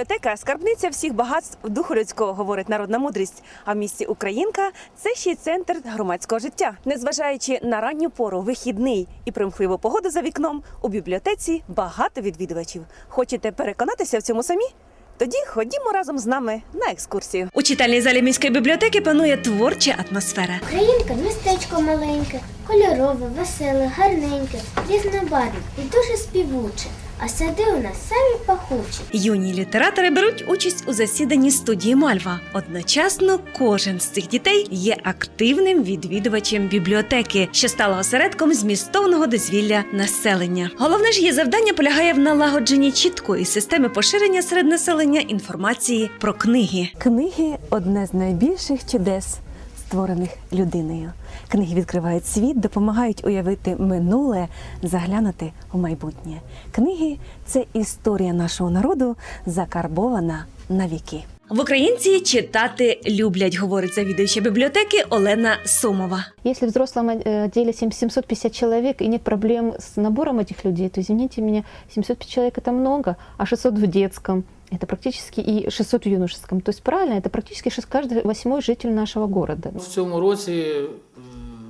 Бібліотека скарбниця всіх багатств духу людського, говорить народна мудрість. А в місті Українка це ще й центр громадського життя. Незважаючи на ранню пору, вихідний і примхливу погоду за вікном, у бібліотеці багато відвідувачів. Хочете переконатися в цьому самі? Тоді ходімо разом з нами на екскурсію. У читальній залі міської бібліотеки панує творча атмосфера. Українка містечко маленьке, кольорове, веселе, гарненьке, різнобарвне і дуже співуче. А сади у нас самі пахучі. Юні літератори беруть участь у засіданні студії Мальва. Одночасно кожен з цих дітей є активним відвідувачем бібліотеки, що стала осередком змістовного дозвілля населення. Головне ж її завдання полягає в налагодженні чіткої системи поширення серед населення інформації про книги. Книги одне з найбільших чудес, створених людиною. Книги відкривають світ, допомагають уявити минуле, заглянути у майбутнє. Книги це історія нашого народу, закарбована на віки. В українці читати люблять, говорить завідуюча бібліотеки Олена Сомова. Если в взрослом э, отделе сем- 750 человек и нет проблем с набором этих людей, то, извините меня, 750 человек это много, а 600 в детском, это практически и 600 в юношеском. То есть правильно, это практически шест- каждый восьмой житель нашего города. В цьому році е,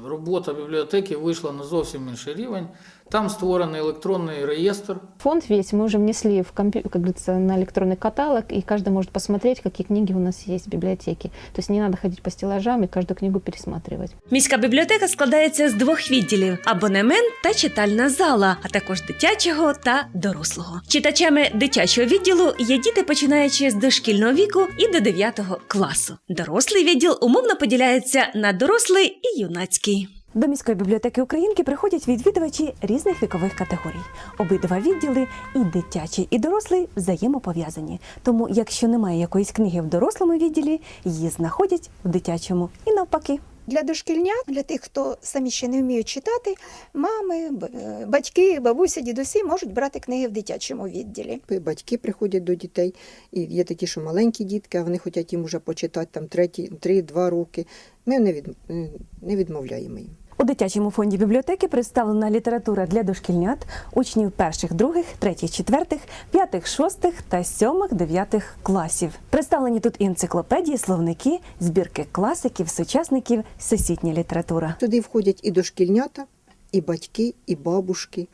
робота бібліотеки вийшла на зовсім інший рівень. Там створений електронний реєстр. Фонд весь мы уже внесли в компью- как говорится, на электронный каталог, и каждый может посмотреть, какие книги у нас есть в библиотеке. То есть не надо ходить по стеллажам и каждую книгу пересматривать. Міська бібліотека складається з двох відділів: абонемент та читальна зала, а також дитячого та дорослого. Читачами дитячого відділу є діти, починаючи з дошкільного віку і до 9 класу. Дорослий відділ умовно поділяється на дорослий і юнацький. До міської бібліотеки Українки приходять відвідувачі різних вікових категорій. Обидва відділи, і дитячий, і дорослий взаємопов'язані. Тому, якщо немає якоїсь книги в дорослому відділі, її знаходять в дитячому і навпаки. Для дошкільнят, для тих, хто самі ще не вміють читати, мами, е, батьки, бабусі, дідусі можуть брати книги в дитячому відділі. Батьки приходять до дітей, і є такі, що маленькі дітки, а вони хочуть їм вже почитати там треті, три-два роки. Ми не відмовляємо їм. У дитячому фонді бібліотеки представлена література для дошкільнят, учнів перших, других, третіх, четвертих, п'ятих, шостих та сьомих, дев'ятих класів. Представлені тут енциклопедії, словники, збірки класиків, сучасників, всесвітня література. Туди входять і дошкільнята, і батьки, і бабушки,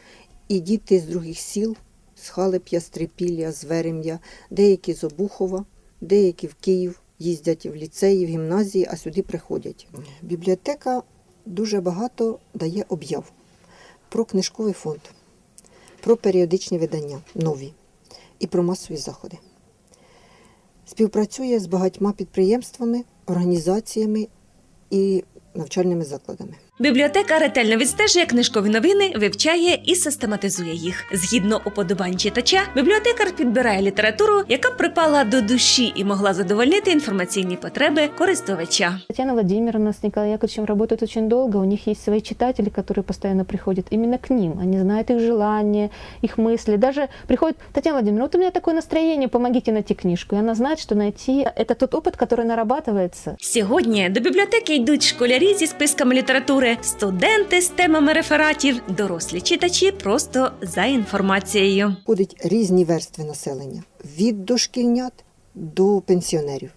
і діти з других сіл, з Халеп'я, з Трипілля, з Верем'я, деякі з Обухова, деякі в Київ їздять в ліцеї, в гімназії, а сюди приходять. Бібліотека дуже багато дає об'яв про книжковий фонд, про періодичні видання нові і про масові заходи. Співпрацює з багатьма підприємствами, організаціями і навчальними закладами. Бібліотека ретельно відстежує книжкові новини, вивчає і систематизує їх. Згідно уподобань читача, бібліотекар підбирає літературу, яка б припала до душі і могла задовольнити інформаційні потреби користувача. Татьяна Владимировна с Николаем Яковлевичем работают очень долго. У них есть свои читатели, которые постоянно приходят именно к ним. Они знают их желания, их мысли. Даже приходит Татьяна Владимировна, вот у меня такое настроение, помогите найти книжку. И она знает, что найти – это тот опыт, который нарабатывается. Сьогодні до бібліотеки йдуть школярі зі списками літератури, студенти з темами рефератів, дорослі читачі просто за інформацією. Ходять різні верстви населення від дошкільнят до пенсіонерів.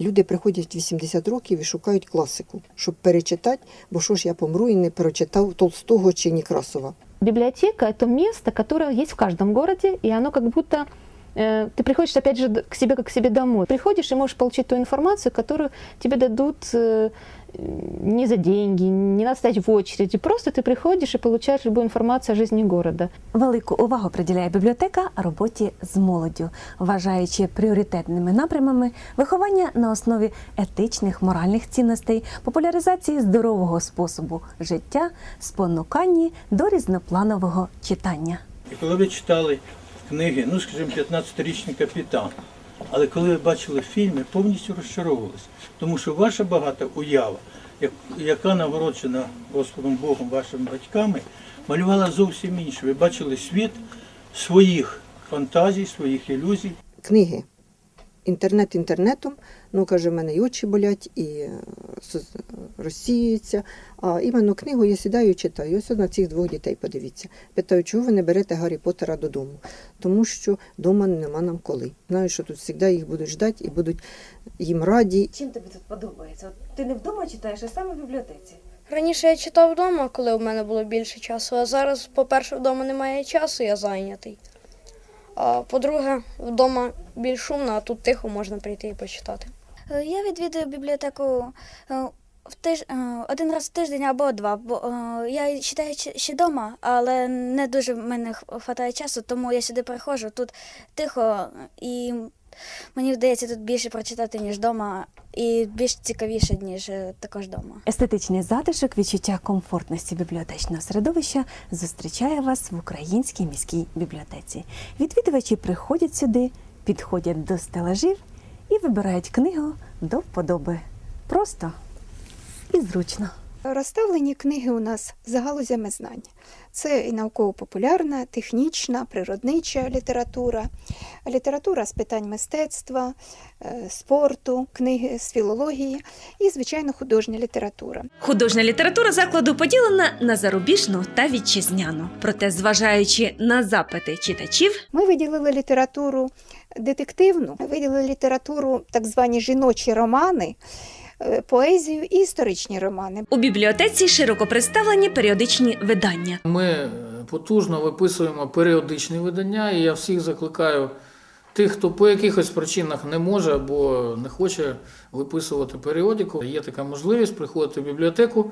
Люди приходять 80 років і шукають класику, щоб перечитати, бо що ж я помру і не перечитав Толстого чи Некрасова. Библиотека – это место, которое есть в каждом городе, и оно как будто э, ты приходишь опять же д- к себе как к себе домой. Приходишь и можешь получить ту информацию, которую тебе дадут э, не за деньги, не надо стоять в очереди. Просто ты приходишь и получаешь любую информацию о жизни города. Велику увагу приділяє бібліотека роботі з молоддю, вважаючи пріоритетними напрямами виховання на основі етичних моральних цінностей, популяризації здорового способу життя, спонуканні до різнопланового читання. І коли ви читали книги, ну скажімо, 15-річний капітан, але коли ви бачили фільми, повністю розчаровувалися. Тому що ваша багата уява, як- яка нагороджена Господом Богом вашими батьками, малювала зовсім інше. Ви бачили світ своїх фантазій, своїх ілюзій. Книги Інтернет інтернетом, ну каже, в мене і очі болять, і е, розсіюється. А іменно книгу я сідаю і читаю. Ось на цих двох дітей подивіться. Питаю, чого ви не берете Гаррі Поттера додому? Тому що вдома нема нам коли. Знаю, що тут завжди їх будуть ждати і будуть їм раді. Чим тобі тут подобається? От ти не вдома читаєш, а саме в бібліотеці. Раніше я читав вдома, коли у мене було більше часу, а зараз, по-перше, вдома немає часу, я зайнятий. По-друге, вдома більш шумно, а тут тихо можна прийти і почитати. Е, Я відвідую бібліотеку е, в тиж... е, один раз в тиждень або два. Бо я читаю ще вдома, але не дуже в мене вистачає часу, тому я сюди приходжу. Тут тихо, і мені вдається тут більше прочитати, ніж вдома, і більш цікавіше, ніж е, також вдома. Естетичний затишок, відчуття комфортності бібліотечного середовища зустрічає вас в українській міській бібліотеці. Відвідувачі приходять сюди, підходять до стелажів і вибирають книгу до вподоби. Просто і зручно. Розставлені книги у нас за галузями знань. Це і науково-популярна, технічна, природнича література, література з питань мистецтва, е, спорту, книги з філології і, звичайно, художня література. Художня література закладу поділена на зарубіжну та вітчизняну. Проте, зважаючи на запити читачів, Ми виділили літературу детективну, виділили літературу, так звані жіночі романи, поезію і історичні романи. у бібліотеці широко представлені періодичні видання. Ми е, потужно виписуємо періодичні видання, і я всіх закликаю тих, хто по якихось причинах не може або не хоче виписувати періодику. Є така можливість приходити в бібліотеку,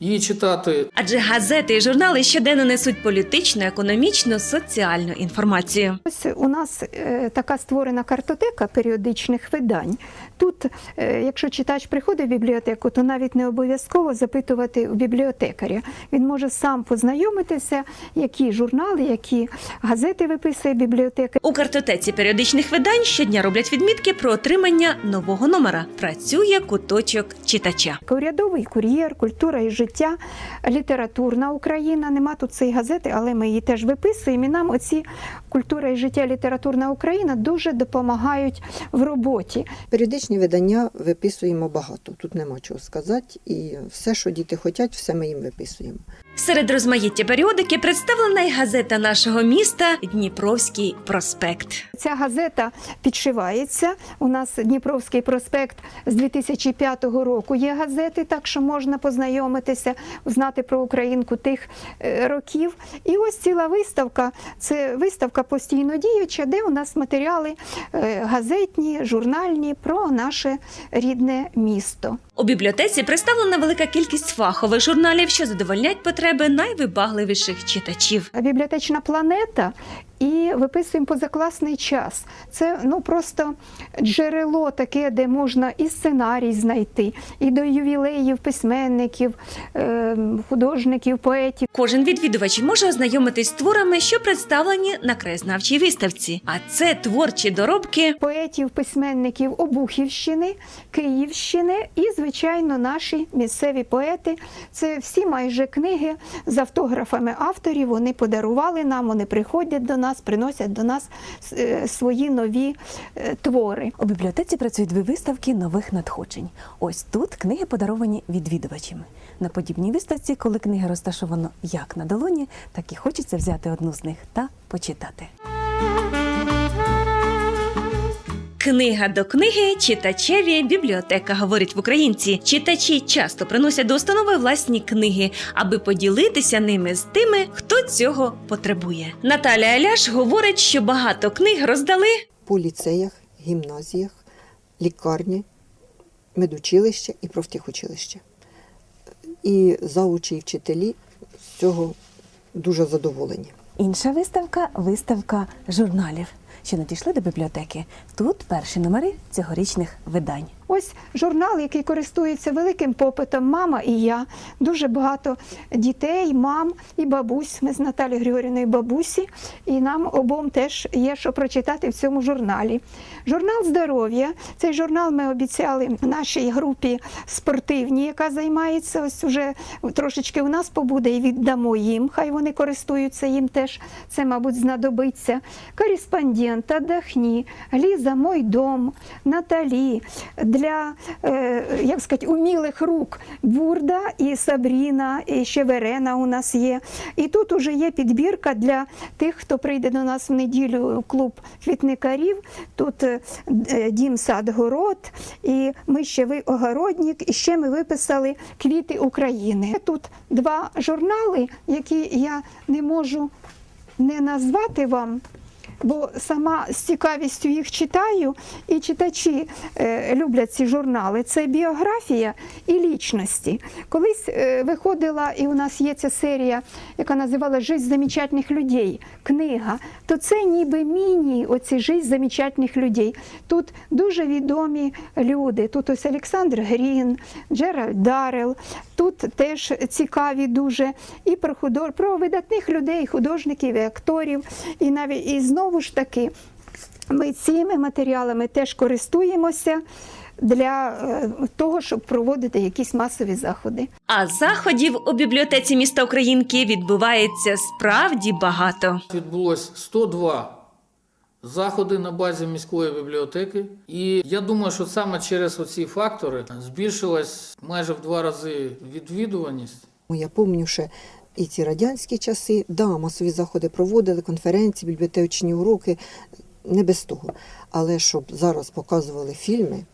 її читати. Адже газети і журнали щоденно несуть політичну, економічну, соціальну інформацію. Ось у нас е, така створена картотека періодичних видань. Тут, е, якщо читач приходить в бібліотеку, то навіть не обов'язково запитувати у бібліотекаря. Він може сам познайомитися, які журнали, які газети виписує бібліотека. У картотеці періодичних видань щодня роблять відмітки про отримання нового номера. Працює куточок читача. Урядовий кур'єр, культура і життя, літературна Україна. Нема тут цієї газети, але ми її теж виписуємо. І нам оці культура і життя, літературна Україна дуже допомагають в роботі. Періодичні видання виписуємо багато. Тут нема чого сказати. І все, що діти хочуть, все ми їм виписуємо. Серед розмаїття періодики представлена й газета нашого міста Дніпровський проспект. Ця газета підшивається. У нас Дніпровський проспект з 2005 року є газети, так що можна познайомитися, знати про Українку тих е, років. І ось ціла виставка. Це виставка постійно діюча, де у нас матеріали е, газетні, журнальні про наше рідне місто. У бібліотеці представлена велика кількість фахових журналів, що задовольнять потреби найвибагливіших читачів. Бібліотечна планета і виписуємо позакласний час. Це ну просто джерело таке, де можна і сценарій знайти, і до ювілеїв письменників, е, художників, поетів. Кожен відвідувач може ознайомитись з творами, що представлені на краєзнавчій виставці. А це творчі доробки Поетів, письменників Обухівщини, Київщини і, звичайно, наші місцеві поети. Це всі майже книги з автографами авторів. Вони подарували нам, вони приходять до нас, приносять до нас е, свої нові е, твори. У бібліотеці працюють дві виставки нових надходжень. Ось тут книги подаровані відвідувачами. На подібній виставці, коли книги розташовано як на долоні, так і хочеться взяти одну з них та почитати. Книга до книги читачеві бібліотека, говорять в українці. Читачі часто приносять до установи власні книги, аби поділитися ними з тими, хто цього потребує. Наталя Аляш говорить, що багато книг роздали По ліцеях, гімназіях, лікарні, медучилище і профтехучилище. І заучі і вчителі з цього дуже задоволені. Інша виставка виставка журналів, що надійшли до бібліотеки. Тут перші номери цьогорічних видань. Ось журнал, який користується великим попитом. Мама і я. Дуже багато дітей, мам і бабусь. Ми з Наталією Григорівною бабусі, і нам обом теж є що прочитати в цьому журналі. Журнал здоров'я. Цей журнал ми обіцяли нашій групі спортивній, яка займається ось уже трошечки у нас побуде і віддамо їм. Хай вони користуються їм теж. Це, мабуть, знадобиться. Кореспондент, отдохні, Ліза, мой дом, Наталі. Для е, як сказати, умілих рук Бурда і Сабріна, і ще Верена у нас є. І тут уже є підбірка для тих, хто прийде до нас в неділю в клуб квітникарів. Тут е, е, дім сад город, і ми ще ви огородник, і ще ми виписали квіти України. Тут два журнали, які я не можу не назвати вам. Бо сама з цікавістю їх читаю, і читачі е, люблять ці журнали. Це біографія і лічності. Колись е, виходила, і у нас є ця серія, яка називала Жизнь замечательних людей, книга. То це ніби міні, оці Жизнь замечательних людей. Тут дуже відомі люди. Тут ось Олександр Грін, Джеральд Дарел. Тут теж цікаві дуже і про худож... про видатних людей, художників і акторів. І навіть і знову ж таки ми цими матеріалами теж користуємося для е, того, щоб проводити якісь масові заходи. А заходів у бібліотеці міста Українки відбувається справді багато. Відбулось 102 заходи на базі міської бібліотеки. І я думаю, що саме через оці фактори збільшилась майже в два рази відвідуваність. Я пам'ятаю ще і ці радянські часи, да, масові заходи проводили, конференції, бібліотечні уроки, не без того. Але щоб зараз показували фільми,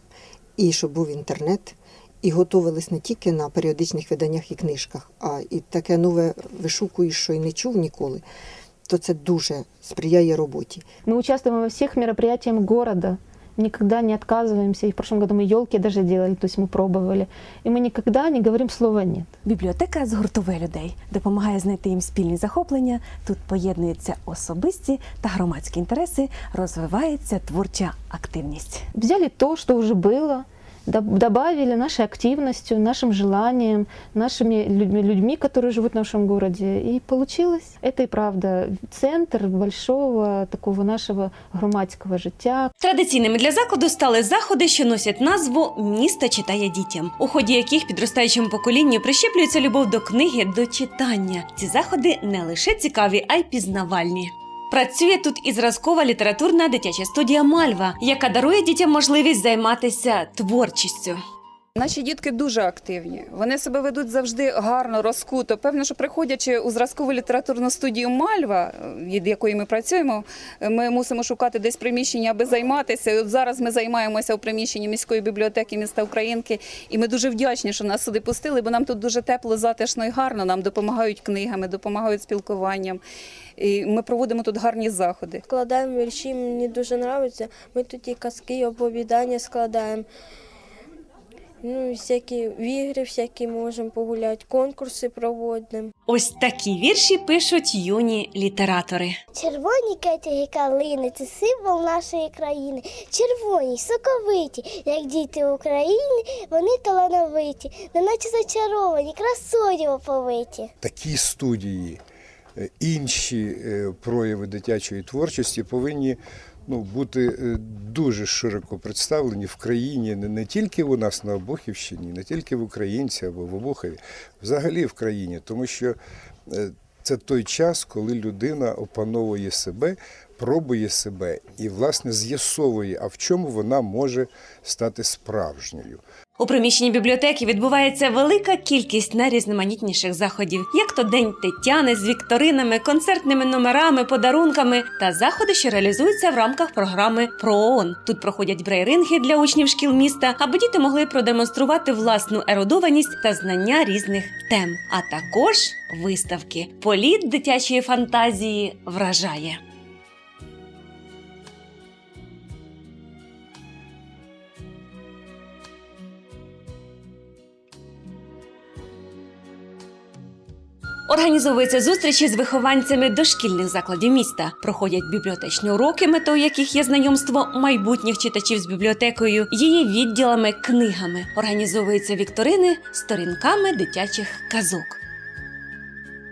і щоб був інтернет, і готувались не тільки на періодичних виданнях і книжках, а і таке нове вишукуєш, що й не чув ніколи, то це дуже сприяє роботі. Мы участвуем во всех мероприятиях города Никогда не отказываемся. И в прошлом году мы елки даже делали, то есть мы пробовали. И мы никогда не говорим слова «нет». Бібліотека згуртовує людей, допомагає знайти їм спільні захоплення. Тут поєднуються особисті та громадські інтереси, розвивається творча активність. Взяли то, что уже было, доб- добавили нашей активностью, нашим желанием, нашими людьми, людьми, которые живут в нашем городе. И получилось. Это и правда центр большого такого нашего громадського життя, Традиційними для закладу стали заходи, що носять назву Місто читає дітям, у ході яких підростаючому поколінню прищеплюється любов до книги, до читання. Ці заходи не лише цікаві, а й пізнавальні. Працює тут і зразкова літературна дитяча студія Мальва, яка дарує дітям можливість займатися творчістю. Наші дітки дуже активні. Вони себе ведуть завжди гарно, розкуто. Певно, що приходячи у зразкову літературну студію Мальва, від якої ми працюємо, ми мусимо шукати десь приміщення, аби займатися. І от зараз ми займаємося у приміщенні міської бібліотеки міста Українки, і ми дуже вдячні, що нас сюди пустили, бо нам тут дуже тепло, затишно і гарно. Нам допомагають книгами, допомагають спілкуванням. І ми проводимо тут гарні заходи. Складаємо вірші, мені дуже подобається. Ми тут і казки, і оповідання складаємо. Ну, всякі ігри, всякі можемо погуляти, конкурси проводимо. Ось такі вірші пишуть юні літератори. Червоні кетяги калини це символ нашої країни. Червоні, соковиті, як діти України, вони талановиті, неначе зачаровані, красою оповиті. такі студії, е, інші е, прояви дитячої творчості повинні ну, бути е, дуже широко представлені в країні, не, тільки у нас на Обухівщині, не тільки в Українці або в Обухові, взагалі в країні, тому що е, це той час, коли людина опановує себе, пробує себе і, власне, з'ясовує, а в чому вона може стати справжньою. У приміщенні бібліотеки відбувається велика кількість найрізноманітніших заходів, як то День Тетяни з вікторинами, концертними номерами, подарунками та заходи, що реалізуються в рамках програми ПРООН. Тут проходять брейринги для учнів шкіл міста, аби діти могли продемонструвати власну ерудованість та знання різних тем, а також виставки. Політ дитячої фантазії вражає. Організовуються зустрічі з вихованцями дошкільних закладів міста. Проходять бібліотечні уроки, метою яких є знайомство майбутніх читачів з бібліотекою, її відділами, книгами. Організовуються вікторини сторінками дитячих казок.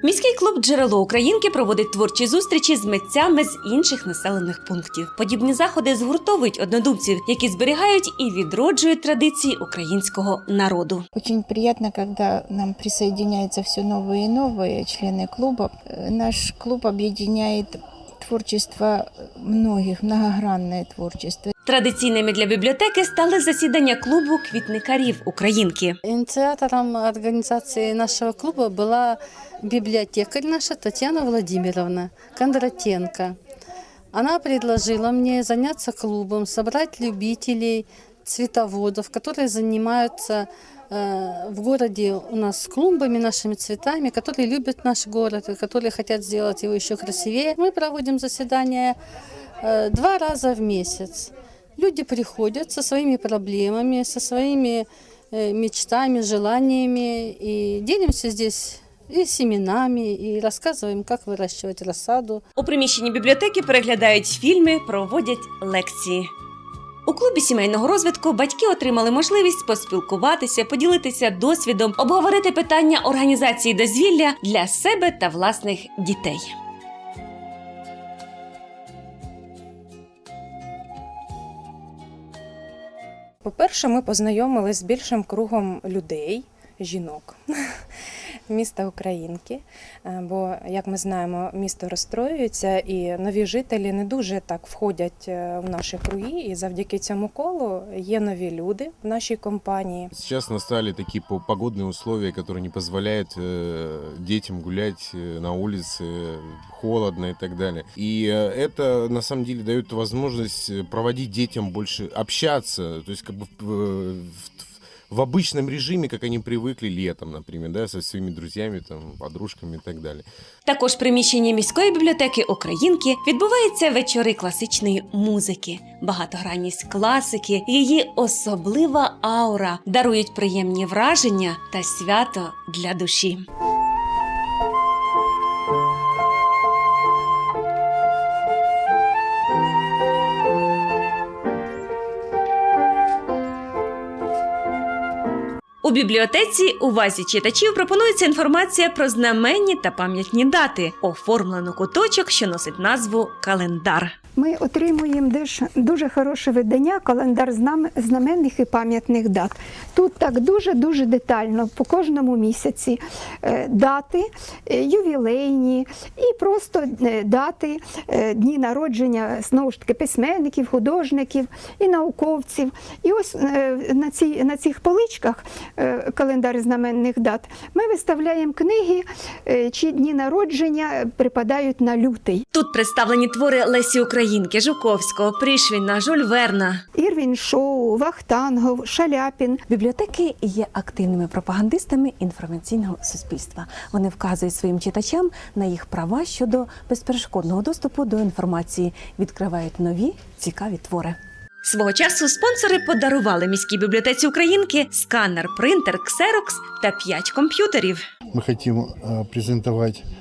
Міський клуб Джерело Українки проводить творчі зустрічі з митцями з інших населених пунктів. Подібні заходи згуртовують однодумців, які зберігають і відроджують традиції українського народу. Очень приятно, когда нам присоединяются все новые и новые члены клуба. Э, Наш клуб объединяет творчество многих, многогранное творчество. Традиційними для бібліотеки стали засідання клубу квітникарів Українки. Ініціатором організації нашого клубу була бібліотекарь наша Татьяна Владимировна Кондратенко. Она предложила мне заняться клубом, собрать любителей, цветоводов, которые занимаются э, в городе у нас клумбами, нашими цветами, которые любят наш город, и которые хотят сделать его еще красивее. Мы проводим заседания э, два раза в месяц. Люди приходят со своими проблемами, со своими э, мечтами, желаниями и делимся здесь и семенами, и рассказываем, как выращивать рассаду. У приміщенні бібліотеки переглядають фільми, проводять лекції. У клубі сімейного розвитку батьки отримали можливість поспілкуватися, поділитися досвідом, обговорити питання організації дозвілля для себе та власних дітей. По-перше, ми познайомились з більшим кругом людей, жінок міста Українки. Е, Бо, як ми знаємо, місто розстроюється і нові жителі не дуже так входять е, в наші круги. І завдяки цьому колу є нові люди в нашій компанії. Сейчас настали такие по- погодные условия, которые не позволяют э, детям гулять э, на улице, э, холодно и так далее. И э, это на самом деле дает возможность э, проводить детям больше общаться, то есть как бы в, в- обычном режиме, как они привыкли летом, например, да, со своими друзьями, там, подружками и так далі. Також в приміщенні міської бібліотеки Українки відбуваються вечори класичної музики. Багатогранність класики, її особлива аура дарують приємні враження та свято для душі. У бібліотеці увазі читачів пропонується інформація про знаменні та пам'ятні дати, оформлено куточок, що носить назву календар. Ми отримуємо дуже хороше видання, календар знаменних і пам'ятних дат. Тут так дуже-дуже детально по кожному місяці е, дати, е, ювілейні і просто е, дати, дні народження знову ж таки письменників, художників і науковців. І ось на, цих поличках календар знаменних дат ми виставляємо книги, чиї дні народження припадають на лютий. Тут представлені твори Лесі Українки, Жуковського, Пришвіна, Жюль Верна. Ірвін Шоу, Вахтангов, Шаляпін. Бібліотеки є активними пропагандистами інформаційного суспільства. Вони вказують своїм читачам на їх права щодо безперешкодного доступу до інформації, відкривають нові цікаві твори. Свого часу спонсори подарували міській бібліотеці Українки сканер, принтер, ксерокс та 5 комп'ютерів. Мы хотим э, презентовать э,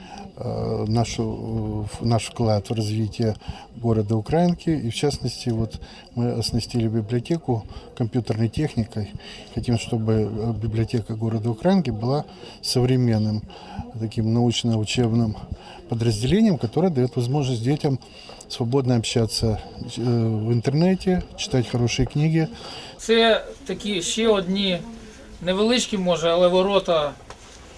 нашу, э, наш вклад в развитие города Украинки. И в частности, вот мы оснастили библиотеку компьютерной техникой. Хотим, чтобы э, библиотека города Украинки была современным таким научно-учебным подразделением, которое дает возможность детям свободно общаться э, в интернете, читать хорошие книги, Це такі ще одні невеличкі, може, але ворота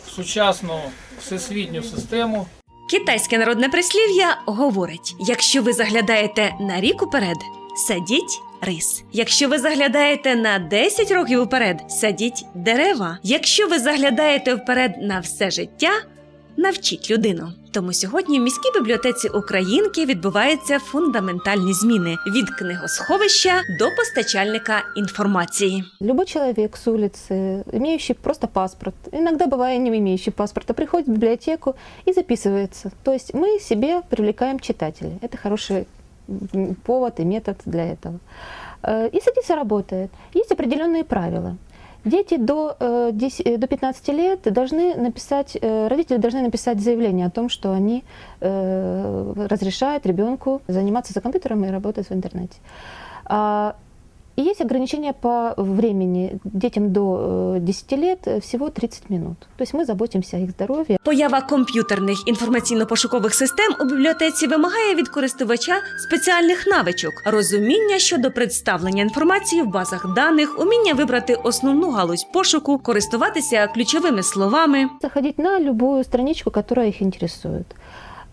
в сучасну всесвітню систему. Китайське народне прислів'я говорить: якщо ви заглядаєте на рік уперед, садіть рис. Якщо ви заглядаєте на 10 років уперед, садіть дерева. Якщо ви заглядаєте вперед на все життя, навчіть людину. Тому сьогодні в міській бібліотеці Українки відбуваються фундаментальні зміни від книгосховища до постачальника інформації. Любой человек с улицы, имеющий просто паспорт, иногда бывая не имеющий паспорта, приходит в библиотеку и записывается. То есть мы себе привлекаем читателей. Это хороший м, повод и метод для этого. Э, И садится работает. Есть определенные правила. Дети до, э, 10 э, до 15 лет должны написать, э, родители должны написать заявление о том, что они э, разрешают ребенку заниматься за компьютером и работать в интернете. А, И есть ограничения по времени. Детям до э, 10 лет э, всего 30 минут. То есть мы заботимся о их здоровье. Поява комп'ютерних інформаційно-пошукових систем у бібліотеці вимагає від користувача спеціальних навичок, розуміння щодо представлення інформації в базах даних, уміння вибрати основну галузь пошуку, користуватися ключовими словами. Заходить на любую страничку, которая их интересует.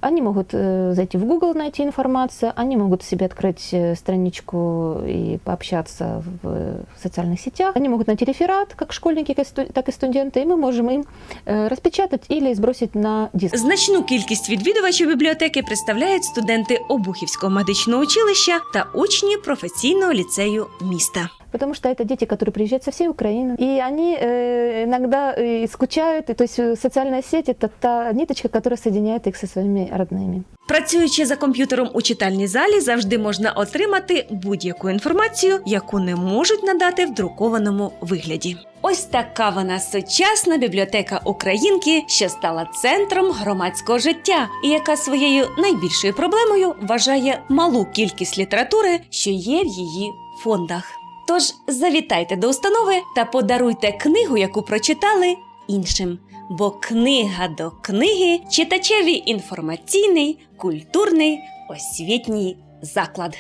Они могут э, зайти в Google, найти информацию, они могут себе открыть э, страничку и пообщаться в, в социальных сетях. Они могут найти реферат, как школьники, как и сту- так и студенты, и мы можем им э, распечатать или сбросить на диск. Значну кількість відвідувачів бібліотеки представляють студенти Обухівського медичного училища та учні професійного ліцею міста. Потому что это дети, которые приезжают со всей Украины. И они э, иногда э, скучают. И, то есть э, социальная сеть – это та ниточка, которая соединяет их со своими родными. Працюючи за комп'ютером у читальній залі, завжди можна отримати будь-яку інформацію, яку не можуть надати в друкованому вигляді. Ось така вона сучасна бібліотека Українки, що стала центром громадського життя, і яка своєю найбільшою проблемою вважає малу кількість літератури, що є в її фондах. Тож завітайте до установи та подаруйте книгу, яку прочитали іншим. Бо книга до книги читачеві інформаційний, культурний, освітній заклад.